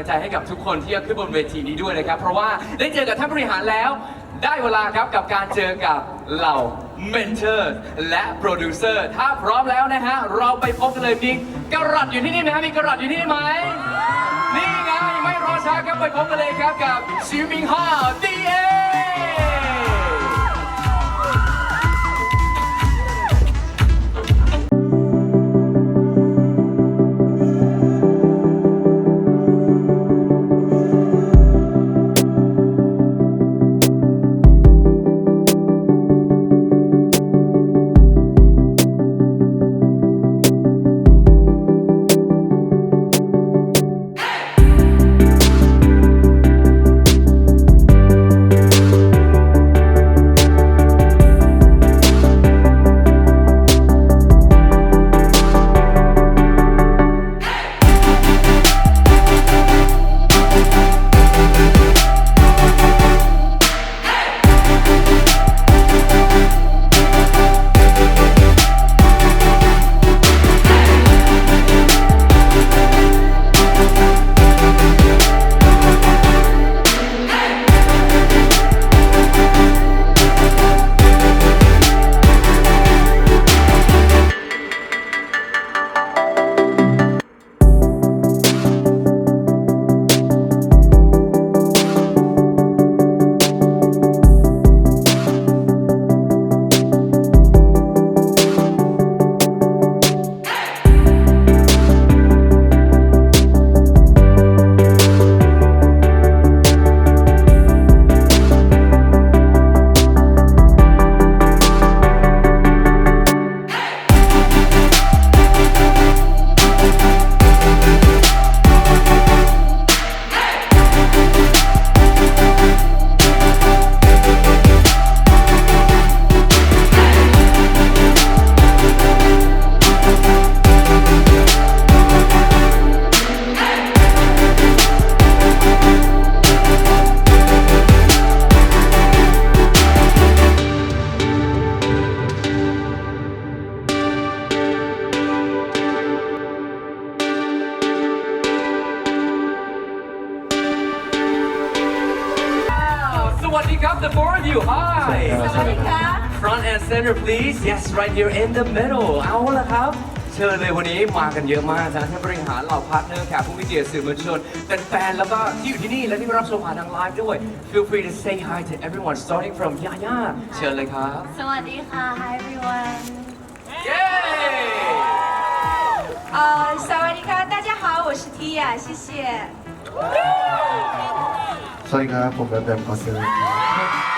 งใจให้กับทุกคนที่ขึ้นบนเวทีนี้ด้วยนะครับ เพราะว่าได้เจอกับท่านบริหารแล้ว ได้เวลาครับกับการเจอกับเหล่าเมนเทอร์และโปรดิวเซอร์ถ้าพร้อมแล้วนะฮะ เราไปพบกันเลยมีกระรัดอยู่ที่นี่ไหมฮะมีกระรัดอยู่ที่นี่ไหมนี่ไงไม่รอช้าครับไปพบกันเลยครับกับชิมิงฮาดีเอ สวัสดีค่ะ Front and center, please. Yes, right here in the middle. เอาละครับ เชิญเลยวันนี้มากันเยอะมากนะท่านบริหารเหล่าพาร์ทเนอร์แขกผู้มีเกียรติสื่อมวลชนเป็นแฟนแล้วก็ที่อยู่ที่นี่และที่รับชมผ่านทางไลฟ์ด้วย Feel free to say hi to everyone starting from Yaya เชิญเลยครับ สวัสดีค่ะ Hi everyone Yay เอ่อสวัสดีค่ะ大家好我是 Tia 谢谢สวัสดีครับผมแบมแบมคอสเซอร์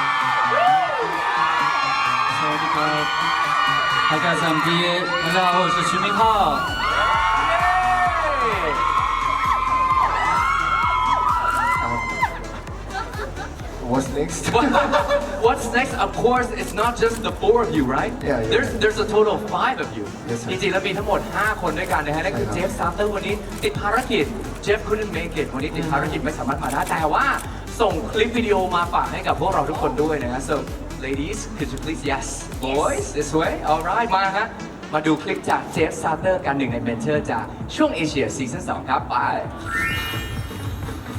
สวัสดีครับ大家想毕业，大家好，我是徐明浩。 What's next What's next? Of course, it's not just the four of you, right? Yeah, yeah. There's there's a total of five of you. Yes, sir. จริงๆแล้วมีทั้งหมด 5 คนด้วยกันนะฮะนั่นคือ ใช่ เจ ครับ ฟซาเตอร์วันนี้ติดภารกิจ เจฟ couldn't make it วันนี้ติดภารกิจไม่สามารถมาได้ แต่ว่าส่งคลิปวิดีโอมาฝากให้กับพวกเราทุกคนด้วยนะฮะ so ladies could you please yes boys this way alright มาฮะมาดูคลิปจากเจฟซาเตอร์กันหนึ่งในเมนเทอร์จากช่วงเอเชียซีซั่น2ครับไป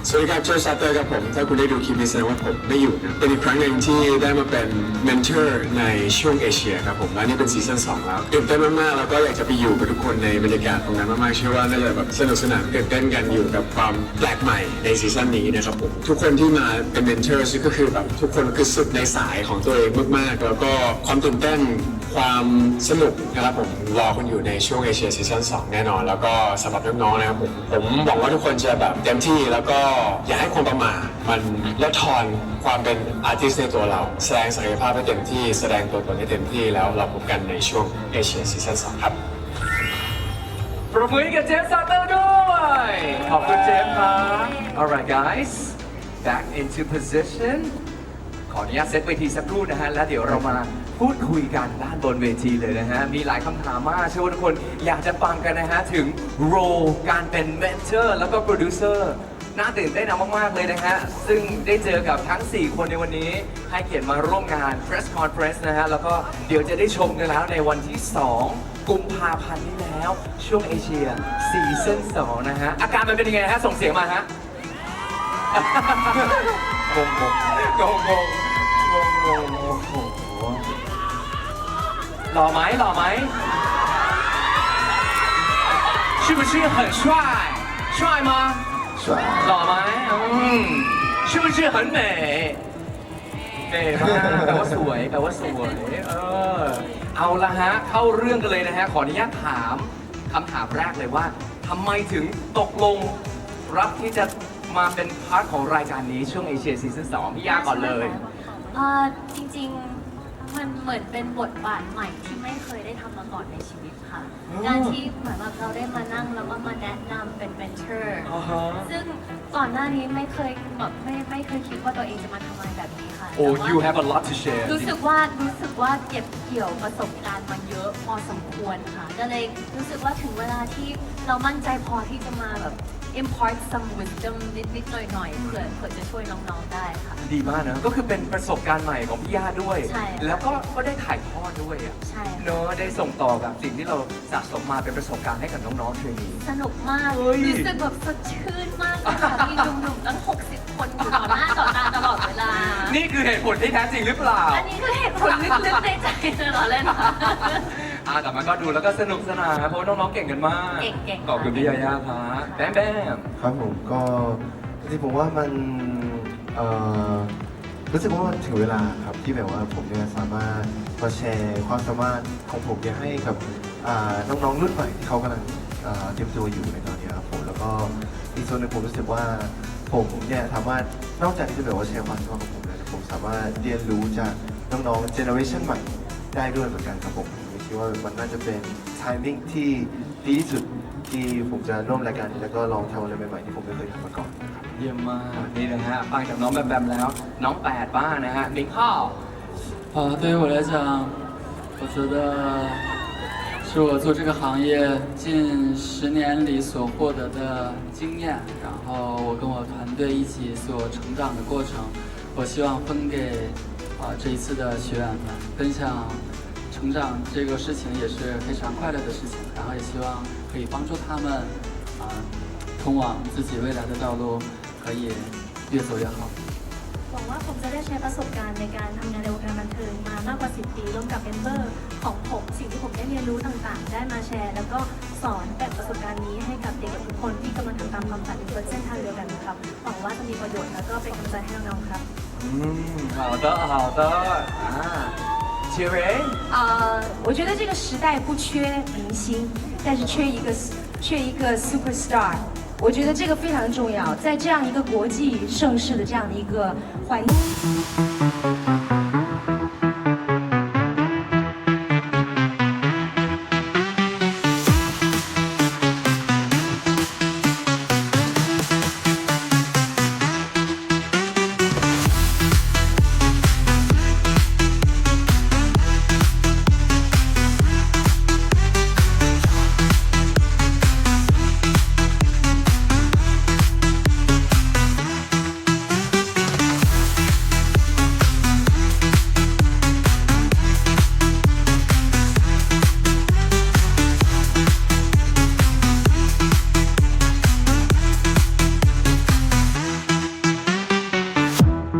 สวัสดีครับเจอร์ซาเตอร์ครับผม ถ้าคุณได้ดูคลิปนี้แสดงว่าผมไม่อยู่นะเป็นอีกครั้งหนึ่งที่ได้มาเป็นเมนเทอร์ในช่วงเอเชียครับผมและนี่เป็นซีซั่น2แล้วตื่นเต้นมากๆ แล้วก็อยากจะไปอยู่กับทุกคนในบรรยากาศตรงนั้นมากๆ เชื่อว่าน่าจะแบบสนุกสนานตื่นเต้นกันอยู่กับความแปลกใหม่ในซีซั่นนี้นะครับผม ทุกคนที่มาเป็นเมนเทอร์ก็คือแบบทุกคนคือสุดในสายของตัวเองมากๆ แล้วก็ความตื่นเต้นความสนุกนะครับผมรอคุณอยู่ในช่วงเอเชียซีซั่น2แน่นอน แล้วก็สำหรับน้องๆนะครับผมผมหวังว่าทุกคนจะแบบเต็มที่แล้วก็อย่าให้ความประมาทมันลดทอนความเป็นอาร์ติสต์ในตัวเรา แสดงศักยภาพให้เต็มที่แสดงตัวตนให้เต็มที่แล้วเราพบกันในช่วงเอเชียซีซั่น2ครับปรบมือให้กับเจฟซาเตอร์ด้วย ขอบคุณเจฟครับ alright guys back into position ขออนุญาตเซตเวทีสักครู่นะฮะ แล้วเดี๋ยวเรามาพูดคุยกันด้านบนเวทีเลยนะฮะ มีหลายคำถามมากเชื่อว่าทุกคนอยากจะฟังกันนะฮะ ถึงโรการเป็นเมนเทอร์แล้วก็โปรดิวเซอร์ น่าตื่นเต้นเอามาก ๆ เลยนะฮะ ซึ่งได้เจอกับทั้ง 4 คนในวันนี้ ให้เกียรติมาร่วมงาน Press Conference นะฮะ แล้วก็เดี๋ยวจะได้ชมกันแล้วในวันที่ 2 กุมภาพันธ์นี้แล้ว ช่วงเอเชียซีซั่น2นะฮะ อาการมันเป็นยังไงฮะ ส่งเสียงมาฮะ งงง งงงงงงงโอ้โหหล่อไหมหล่อไหม是不是很帅帅吗 สวย หล่อไหมอืม是不是很美เน่มากแปลว่าสวยแปลว่าสวย เออ เอาละฮะ เข้าเรื่องกันเลยนะฮะ ขออนุญาตถามคำถามแรกเลยว่าทำไมถึงตกลง รับที่จะมาเป็นพาร์ทของรายการนี้ช่วงเอเชียซีซั่นสองพี่ยาก่อนเลย เอ่อจริงๆ มันเหมือนเป็นบทบาทใหม่ที่ไม่เคยได้ทำมาก่อนในชีวิตค่ะ อ๋อ การที่เหมือนแบบเราได้มานั่งแล้วก็มาแนะน ำเป็นเมนเทอร์อ่าฮะ ซึ่งก่อนหน้านี้ไม่เคยแบบไม่ไม่เคยคิดว่าตัวเองจะมาทำอะไรแบบนี้ค่ะโอ้แต่ว่า you have a lot to share รู้สึกว่ารู้สึกว่าเก็บเกี่ยวประสบการณ์มาเยอะพอสมควรค่ะก็เลยรู้สึกว่าถึงเวลาที่เรามั่นใจพอที่จะมาแบบ impart some wisdom นิดๆหน่อยๆเผื่อเผื่อจะช่วยน้องๆได้ค่ะ ดีมากนะ ก็คือเป็นประสบการณ์ใหม่ของพี่ย่าด้วย ใช่แล้วก็ก็ได้ถ่ายทอดด้วยอะใช่ค่ะเนอะได้ส่งต่อแบบสิ่งที่เราสะสมมาเป็นประสบการณ์ให้กับน้องๆเทรนนี สนุกมาก เฮ้ย รู้สึกแบบสดชื่นมากเลยค่ะมีหนุ่มๆตั้ง 60 คนอยู่ต่อหน้าต่อตาตลอดเวลา นี่คือเหตุผลที่แท้จริงหรือเปล่า อันนี้คือเหตุผลลึกๆในใจตลอดเลยนะ อ่าแต่มันก็ดูแล้วก็สนุกสนานเพราะว่าน้องๆเก่งกันมากเก่งๆขอบคุณพี่ยาย่าครับแบมแบม ครับผมก็จริงๆผมว่ามันเอ่อรู้สึกว่ามันถึงเวลาครับที่แบบว่าผมเนี่ยสามารถมาแชร์ความสามารถของผมเนี่ยให้กับอ่าน้องๆรุ่นใหม่ที่เขากำลังอ่าเตรียมตัวอยู่ในตอนนี้ครับผมแล้วก็อีกส่วนหนึ่งผมรู้สึกว่าผมเนี่ยสามารถนอกจากที่จะแบบว่าแชร์ความสามารถของผมแล้วผมสามารถเรียนรู้จากน้องๆเจเนอเรชันใหม่ได้ด้วยเหมือนกันครับผมผม คิดว่ามันน่าจะเป็นไทมิ่งที่ดีที่สุดที่ผมจะร่วมรายการนี้แล้วก็ลองทำอะไรใหม่ๆที่ผมไม่เคยทำมาก่อนนะครับ เยี่ยมมากนี่นะฮะฟังจากน้องแบมแบมแล้ว น้องแปดบ้างนะฮะหนิงข้าว 呃，对于我来讲，我觉得是我做这个行业近十年里所获得的经验，然后我跟我团队一起所成长的过程，我希望分给啊、这一次的学员们分享 成长这个事情也是非常快乐的事情，然后也希望可以帮助他们啊、通往自己未来的道路可以越走越好。 หวังว่าผมจะได้ใช้ประสบการณ์ในการทำงานในวงการบันเทิงมามากกว่า 10 ปีร่วมกับเมมเบอร์ของผม สิ่งที่ผมได้เรียนรู้ต่างๆ ได้มาแชร์ แล้วก็สอนแบ่งประสบการณ์นี้ให้กับเด็กทุกคนที่กำลังทำตามความฝันบนเส้นทางเดียวกันครับหวังว่าจะมีประโยชน์แล้วก็เป็นกำลังใจให้น้องๆครับ อืม好的好的อ่ 杰瑞，啊，我觉得这个时代不缺明星，但是缺一个缺一个 superstar 我觉得这个非常重要，在这样一个国际盛世的这样的一个环境。